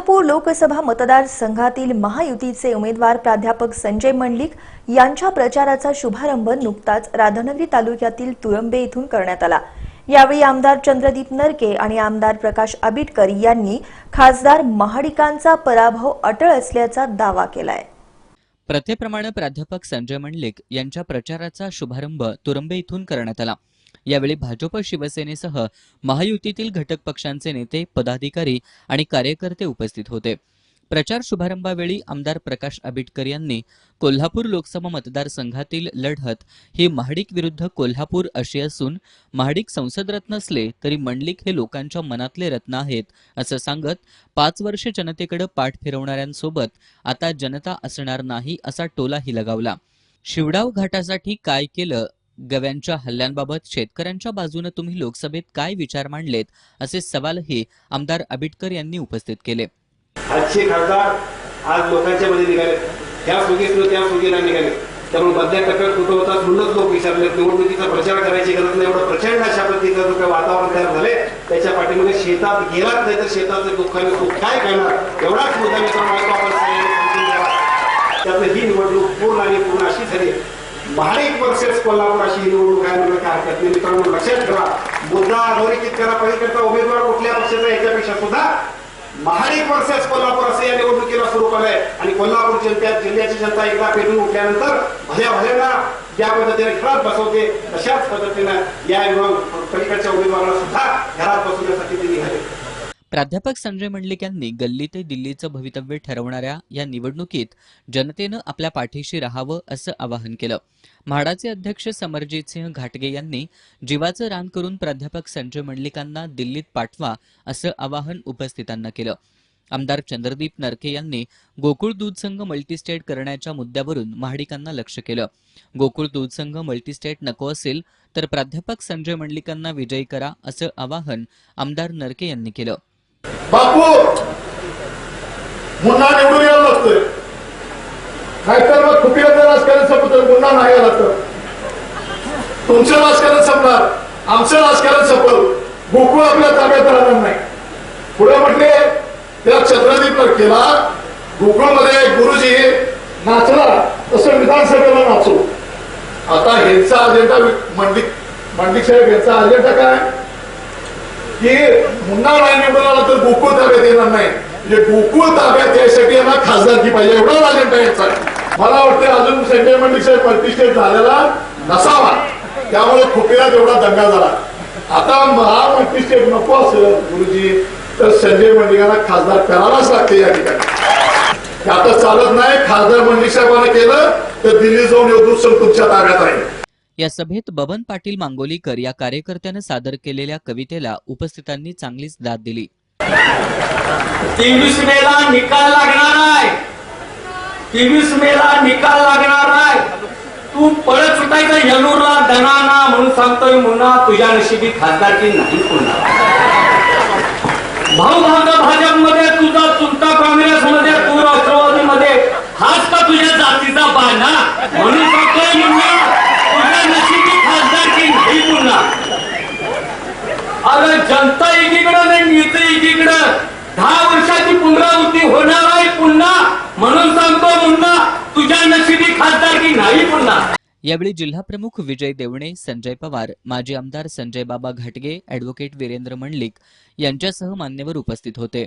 कोल्हापूर लोकसभा मतदारसंघातील महायुतीचे उमेदवार प्राध्यापक संजय मंडलिक यांच्या प्रचाराचा शुभारंभ नुकताच राधानगरी तालुक्यातील तुरंबे इथून करण्यात आला. यावेळी आमदार चंद्रदीप नरके आणि आमदार प्रकाश आबिटकर यांनी खासदार महाडिकांचा पराभव अटळ असल्याचा दावा केलाय. प्रथेप्रमाणे प्राध्यापक संजय मंडलिक यांच्या प्रचाराचा शुभारंभ तुरंबे इथून करण्यात आला. यावेळी भाजप शिवसेनेसह महायुतीतील घटक पक्षांचे नेते पदाधिकारी आणि कार्यकर्ते उपस्थित होते. प्रचार शुभारंभावेळी आमदार प्रकाश आबिटकर यांनी कोल्हापूर लोकसभा मतदारसंघातील लढत ही महाडिक विरुद्ध कोल्हापूर अशी असून महाडिक संसदरत्न असले तरी मंडलिक हे लोकांच्या मनातले रत्न आहेत असं सांगत पाच वर्ष जनतेकडे पाठ फिरवणाऱ्यांसोबत आता जनता असणार नाही असा टोलाही लगावला. शिवडाव घाटासाठी काय केलं गव्यांच्या हल्ल्यांबाबत शेतकऱ्यांच्या बाजूने तुम्ही लोकसभेत काय विचार मांडलेत असे सवालही आमदार आबिटकर यांनी उपस्थित केले. आजचे खासदार आज लोकांच्या मध्ये निघाले. त्या सुगीस त्या सुगीला निघाले. त्यामुळे मधल्या टप्प्यात कुठं होता म्हणूनच लोक विचारले. निवडणुकीचा प्रचार करायची गरज नाही. एवढं प्रचंड अशा पद्धतीचं काय वातावरण तयार झाले त्याच्या पाठीमध्ये शेतात गेलाच नाही तर शेताचं दुःखाने सुख काय करणार? एवढाच मुद्दा मित्रांनो आहे आपण त्यातलं ही निवडणूक पूर्ण आणि पूर्ण अशी झाली महाडिक वर्सेस कोल्हापूर अशी निवडणूक आहे म्हणून काय हरकत नाही. मित्रांनो लक्षात ठेवा. मुद्दा अधोरेखित करा. पलीकडचा उमेदवार कुठल्या पक्षाचा याच्यापेक्षा सुद्धा महाडिक वर्सेस कोल्हापूर असं या निवडणुकीला सुरू केलंय आणि कोल्हापूर जनता जिल्ह्याची जनता एकदा पेटून उठल्यानंतर भल्या भल्यांना ज्या पद्धतीने घरात बसवते तशाच पद्धतीनं या पलीकडच्या उमेदवाराला सुद्धा घरात बसवण्यासाठी ते निघाले. प्राध्यापक संजय मंडलिक यांनी गल्ली ते दिल्लीचं भवितव्य ठरवणाऱ्या या निवडणुकीत जनतेनं आपल्या पाठीशी राहावं असं आवाहन केलं. म्हाडाचे अध्यक्ष समरजित सिंह घाटगे यांनी जीवाचं रान करून प्राध्यापक संजय मंडलिकांना दिल्लीत पाठवा असं आवाहन उपस्थितांना केलं. आमदार चंद्रदीप नरके यांनी गोकुळ दूध संघ मल्टीस्टेट करण्याच्या मुद्द्यावरून महाडिकांना लक्ष केलं. गोकुळ दूध संघ मल्टीस्टेट नको असेल तर प्राध्यापक संजय मंडलिकांना विजयी करा असं आवाहन आमदार नरके यांनी केलं. बापू मुन्ना निवडून यायला लागतोय. नाहीतर मग खुपियाचं राजकारण संपत तर मुन्ना नाही आला तर. तुमचं राजकारण संपणार आमचं राजकारण संपल. गोकुळ आपल्या ताब्यात राहणार नाही. पुढे म्हटले त्या चंद्रदीप केला गोकुळमध्ये गुरुजी नाचला तसं विधानसभेला नाचू. आता ह्यांचा अजेंडा मंडिक मंडिक साहेब यांचा अजेंडा काय? की मुन्ना नाही आला तर गोकुळ ताब्यात येणार नाही. म्हणजे गोकुळ ताब्यात यासाठी यांना खासदारकी पाहिजे. एवढा अजेंडा यांचा मला वाटतं अजून संजय मंडिक साहेब प्रतिष्ठित झालेला नसावा. त्यामुळे खुपीला एवढा दंगा झाला. आता हा नको असेल गुरुजी तर संजय मंडिकांना खासदार करावाच लागते या ठिकाणी. आता चालत नाही. खासदार मंडळी साहेबांना केलं तर दिल्ली जाऊन युद्ध तुमच्या ताब्यात आहे. या सभेत बबन पाटील मांगोलीकर या कार्यकर्त्यानं सादर केलेल्या कवितेला उपस्थितांनी चांगलीच दाद दिली. तेवीस मेला निकाल लागणार आहे. तेवीस मेला निकाल लागणार आहे. तू पळत सुटायचा यलूरला दणाना म्हणून सांगतोय मुन्हा तुझ्या नशिबी खासदारकी नाही पुन्हा भाऊ भाग भाजपमध्ये तुझा चुलता काँग्रेसमध्ये तू राष्ट्रवादीमध्ये हाच का तुझ्या जातीचा बाणा म्हणून सांगतोय मुन्ना तुझ्या नशिबी खासदारकी नाही पुन्हा अरे जनता एकीकडं नाही नेते एकीकडं दहा वर्षाची पुनरावृत्ती होणार आहे पुन्हा म्हणून सांगतो मुन्ना तुझ्या नशिबी खासदारकी नाही पुन्हा. यावेळी जिल्हाप्रमुख विजय देवणे संजय पवार माजी आमदार संजय बाबा घाटगे अॅडव्होकेट वीरेंद्र मंडलिक यांच्यासह मान्यवर उपस्थित होते.